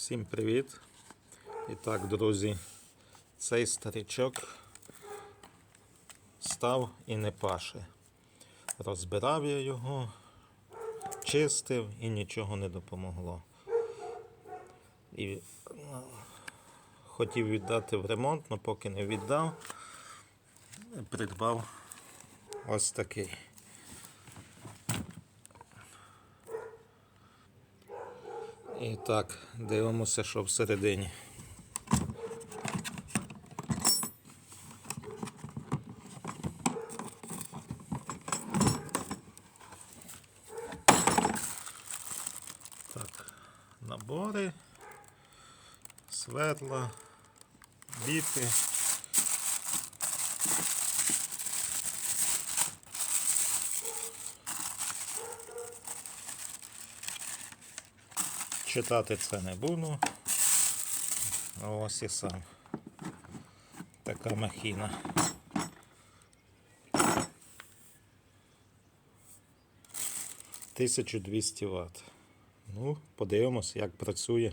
Всім привіт! І так, друзі, цей старичок став і не паше. Розбирав я його, чистив і нічого не допомогло. І ну, хотів віддати в ремонт, але поки не віддав, придбав ось такий. І так, дивимося, що всередині. Так, набори, сверла, біти. Читати це не буду. Ось і сам. Така махіна. Тисячу двісті Вт. Ну, подивимось, як працює.